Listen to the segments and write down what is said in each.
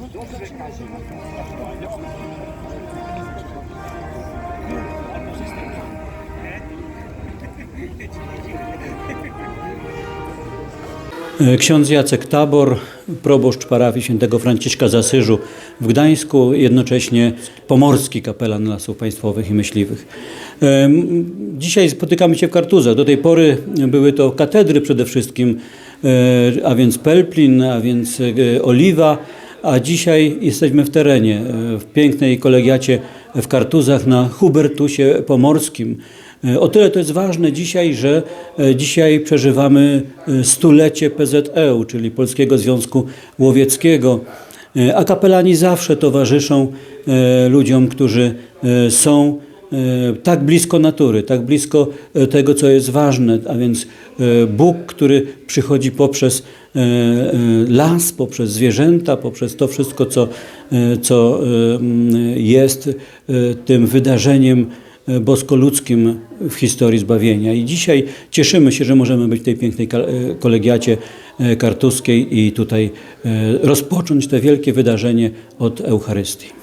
Çok Ksiądz Jacek Tabor, proboszcz parafii świętego Franciszka z Asyżu w Gdańsku, jednocześnie pomorski kapelan Lasów Państwowych i Myśliwych. Em, Dzisiaj spotykamy się w Kartuzach. Do tej pory były to katedry przede wszystkim, e, a więc Pelplin, a więc e, Oliwa, a dzisiaj jesteśmy w terenie, e, w pięknej kolegiacie w Kartuzach na Hubertusie Pomorskim. E, O tyle to jest ważne dzisiaj, że e, dzisiaj przeżywamy e, stulecie PZE, czyli Polskiego Związku Łowieckiego. A kapelani zawsze towarzyszą ludziom, którzy są tak blisko natury, tak blisko tego, co jest ważne, a więc Bóg, który przychodzi poprzez las, poprzez zwierzęta, poprzez to wszystko, co, co jest tym wydarzeniem boskoludzkim w historii zbawienia. I dzisiaj cieszymy się, że możemy być w tej pięknej e, kolegiacie e, kartuskiej i tutaj e, rozpocząć to wielkie wydarzenie od Eucharystii.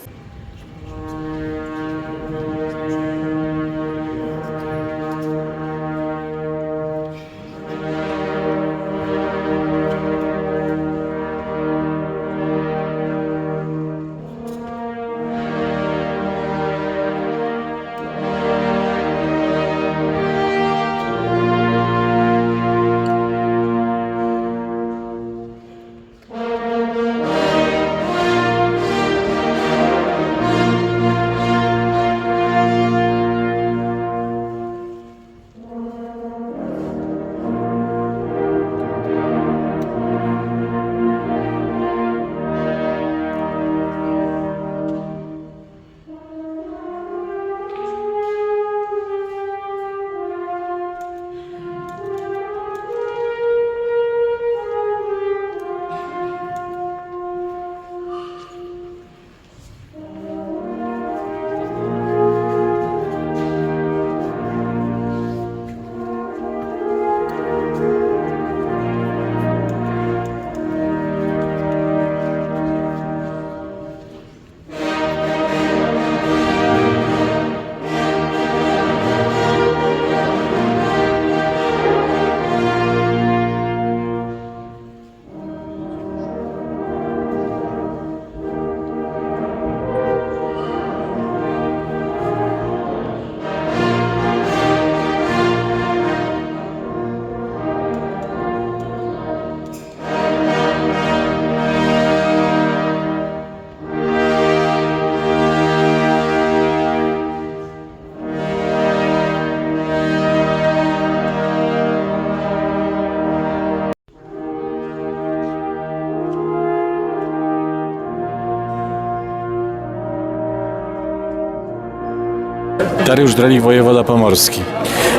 Dariusz Drelich, wojewoda pomorski.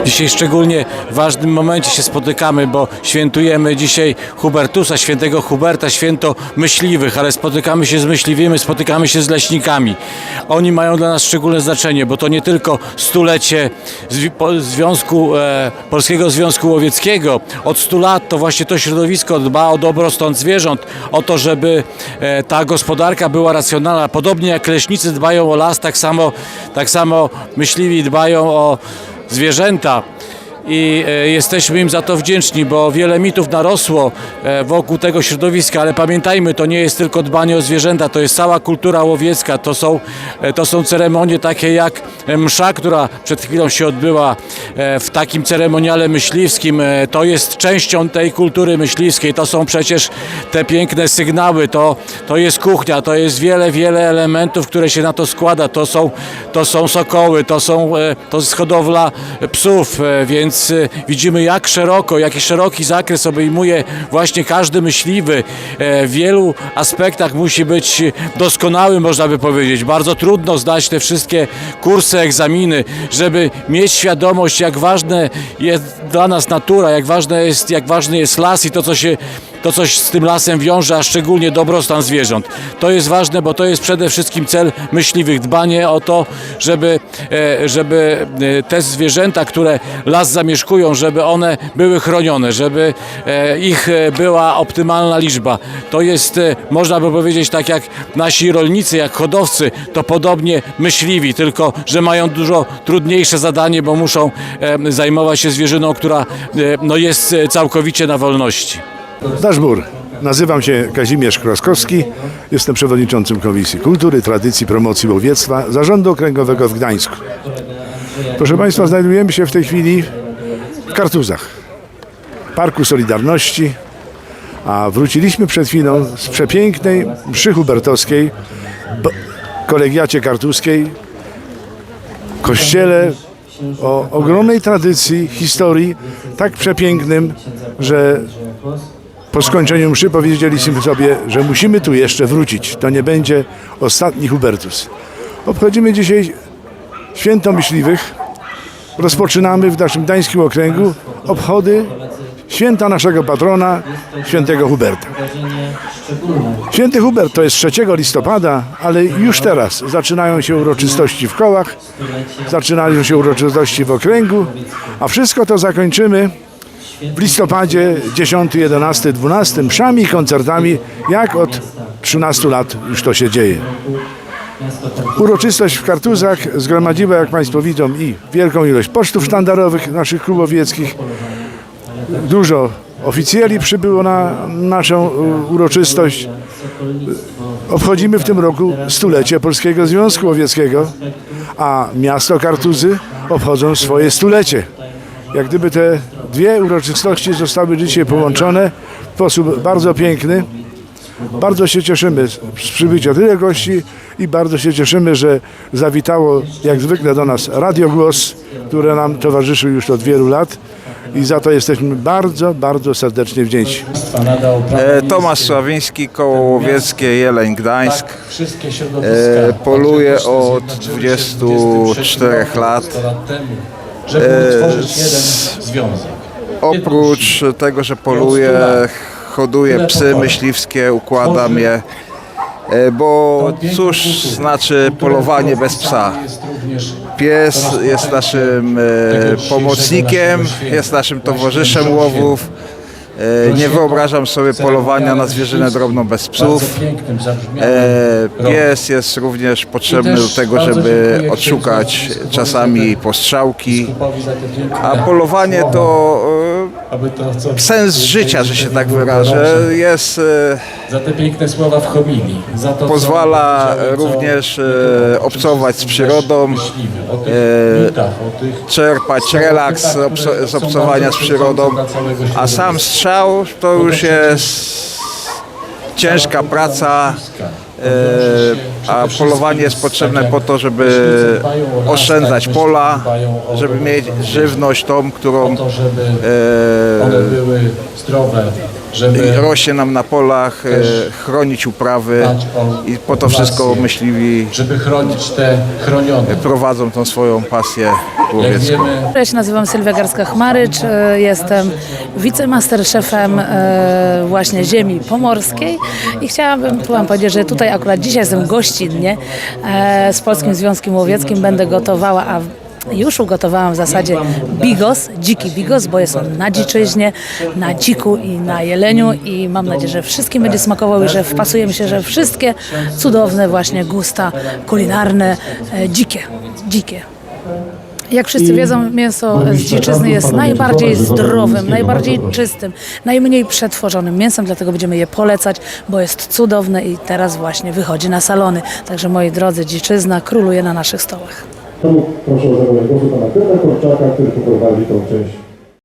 Dzisiaj szczególnie w ważnym momencie się spotykamy, bo świętujemy dzisiaj Hubertusa, świętego Huberta, święto myśliwych, ale spotykamy się z myśliwymi, spotykamy się z leśnikami. Oni mają dla nas szczególne znaczenie, bo to nie tylko stulecie Związku, e, Polskiego Związku Łowieckiego. Od 100 lat to właśnie to środowisko dba o dobrostan zwierząt, o to, żeby e, ta gospodarka była racjonalna. Podobnie jak leśnicy dbają o las, tak samo, tak samo myśliwi dbają o zwierzęta i e, jesteśmy im za to wdzięczni, bo wiele mitów narosło e, wokół tego środowiska, ale pamiętajmy, to nie jest tylko dbanie o zwierzęta, to jest cała kultura łowiecka, to są, e, to są ceremonie takie jak msza, która przed chwilą się odbyła w takim ceremoniale myśliwskim, to jest częścią tej kultury myśliwskiej, to są przecież te piękne sygnały, to, to jest kuchnia, to jest wiele, wiele elementów, które się na to składa, to są, to są sokoły, to, są, to jest hodowla psów, e, więc widzimy jak szeroko, jaki szeroki zakres obejmuje właśnie każdy myśliwy. E, W wielu aspektach musi być doskonały, można by powiedzieć. Bardzo trudno zdać te wszystkie kursy, egzaminy, żeby mieć świadomość, jak ważne jest dla nas natura, jak, ważne jest, jak ważny jest las i to, co się to coś z tym lasem wiąże, a szczególnie dobrostan zwierząt. To jest ważne, bo to jest przede wszystkim cel myśliwych, dbanie o to, żeby, e, żeby e, te zwierzęta, które las zamieszkują, żeby one były chronione, żeby e, ich była optymalna liczba. To jest, można by powiedzieć, tak jak nasi rolnicy, jak hodowcy, to podobnie myśliwi, tylko że mają dużo trudniejsze zadanie, bo muszą zajmować się zwierzyną, która no, jest całkowicie na wolności. Nasz mur. Nazywam się Kazimierz Kroskowski. Jestem przewodniczącym Komisji Kultury, Tradycji, Promocji Łowiectwa Zarządu Okręgowego w Gdańsku. Proszę Państwa, znajdujemy się w tej chwili w Kartuzach, Parku Solidarności, a wróciliśmy przed chwilą z przepięknej mszy hubertowskiej, kolegiacie kartuskiej, kościele o ogromnej tradycji, historii, tak przepięknym, że po skończeniu mszy powiedzieliśmy sobie, że musimy tu jeszcze wrócić. To nie będzie ostatni Hubertus. Obchodzimy dzisiaj święto myśliwych. Rozpoczynamy w naszym Gdańskim Okręgu obchody święta naszego patrona, świętego Huberta. Święty Hubert to jest 3 listopada, ale już teraz zaczynają się uroczystości w kołach, zaczynają się uroczystości w okręgu, a wszystko to zakończymy w listopadzie 10, 11, 12 mszami i koncertami, jak od 13 lat już to się dzieje. Uroczystość w Kartuzach zgromadziła, jak Państwo widzą, i wielką ilość pocztów sztandarowych naszych klubowieckich. Dużo oficjeli przybyło na naszą uroczystość. Obchodzimy w tym roku stulecie Polskiego Związku Łowieckiego, a miasto Kartuzy obchodzą swoje stulecie. Jak gdyby te dwie uroczystości zostały dzisiaj połączone w sposób bardzo piękny. Bardzo się cieszymy z przybycia tyle gości i bardzo się cieszymy, że zawitało jak zwykle do nas Radio Głos, które nam towarzyszy już od wielu lat i za to jesteśmy bardzo, bardzo serdecznie wdzięczni. E, Tomasz Sławiński, koło łowieckie Jeleń Gdańsk. E, poluję od 24 lat. Żeby utworzyć jeden związek. Oprócz tego, że poluję, hoduję psy myśliwskie, układam je. E, Bo cóż znaczy polowanie bez psa? Pies jest naszym e, pomocnikiem, jest naszym towarzyszem łowów. E, Nie wyobrażam sobie polowania na zwierzynę drobną bez psów. E, Pies jest również potrzebny do tego, żeby odszukać czasami postrzałki. A polowanie to sens życia, że się tak wyrażę, jest, e, Za te piękne słowa w homilii. Pozwala również nie e, obcować z przyrodą, e, czerpać relaks z obcowania z przyrodą, a sam strzał to już jest ciężka praca. E, a polowanie jest potrzebne po to, żeby oszczędzać pola, żeby mieć żywność tą, którą e, one były zdrowe, żeby rośnie nam na polach, e, chronić uprawy i po to wszystko myśliwi żeby chronić te chronione. prowadzą tą swoją pasję łowiecką. Ja się nazywam Sylwia Garska-Chmarycz, e, jestem wicemasterszefem e, właśnie ziemi pomorskiej i chciałabym wam powiedzieć, że tutaj akurat dzisiaj jestem gościnnie e, z Polskim Związkiem Łowieckim, będę gotowała, a już ugotowałam w zasadzie bigos, dziki bigos, bo jest on na dziczyźnie, na dziku i na jeleniu i mam nadzieję, że wszystkim będzie smakował i że wpasujemy się, że wszystkie cudowne właśnie gusta kulinarne, e, dzikie, dzikie. Jak wszyscy wiedzą, mięso z dziczyzny jest najbardziej zdrowym, najbardziej czystym, najmniej przetworzonym mięsem, dlatego będziemy je polecać, bo jest cudowne i teraz właśnie wychodzi na salony. Także moi drodzy, dziczyzna króluje na naszych stołach. To proszę o zabranie głosu pana Piotra Korczaka, który poprowadzi tą część